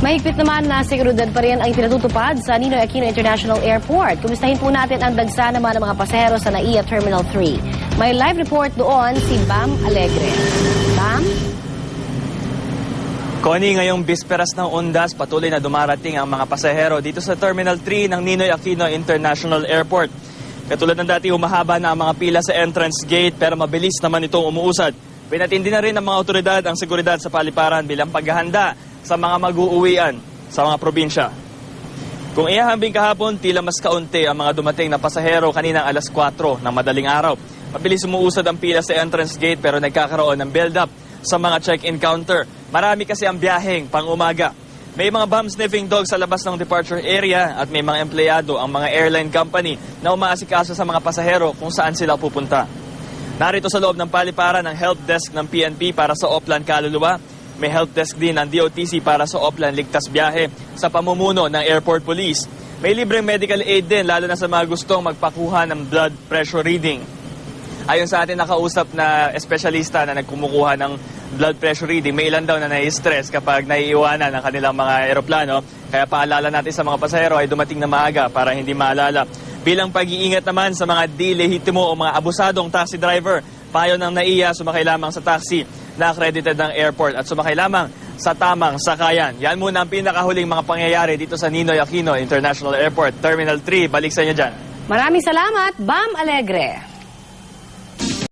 Mahigpit naman na seguridad pa rin ang pinatutupad sa Ninoy Aquino International Airport. Kumustahin po natin ang dagsa naman ng mga pasahero sa NAIA Terminal 3. May live report doon si Bam Alegre. Bam? Connie, ngayong bisperas ng Ondas, patuloy na dumarating ang mga pasahero dito sa Terminal 3 ng Ninoy Aquino International Airport. Katulad ng dati, humahaba na ang mga pila sa entrance gate pero mabilis naman itong umuusad. Pinatindi na rin ng mga otoridad ang seguridad sa paliparan bilang paghahanda sa mga mag-uuwian sa mga probinsya. Kung ihahambing kahapon, tila mas kaunti ang mga dumating na pasahero kaninang alas 4 ng madaling araw. Mabilis umuusad ang pila sa entrance gate pero nagkakaroon ng build-up sa mga check-in counter. Marami kasi ang biyaheng pang umaga. May mga bomb sniffing dogs sa labas ng departure area at may mga empleyado ang mga airline company na umaasikaso sa mga pasahero kung saan sila pupunta. Narito sa loob ng paliparan ang help desk ng PNP para sa Oplan Kaluluwa. May help desk din ng DOTC para sa Oplan Ligtas Biyahe sa pamumuno ng Airport Police. May libreng medical aid din lalo na sa mga gustong magpakuha ng blood pressure reading. Ayon sa atin nakausap na espesyalista na nagkumukuha ng blood pressure reading, may ilan daw na nai-stress kapag naiiwanan ang kanilang mga eroplano. Kaya paalala natin sa mga pasahero ay dumating na maaga para hindi maalala. Bilang pag-iingat naman sa mga di lehitimo o mga abusadong taxi driver, payo ng NAIA sumakay lamang sa taxi na accredited ng airport at sumakay lamang sa tamang sakayan. Yan muna ang pinakahuling mga pangyayari dito sa Ninoy Aquino International Airport, Terminal 3. Balik sa inyo dyan. Maraming salamat, Bam Alegre.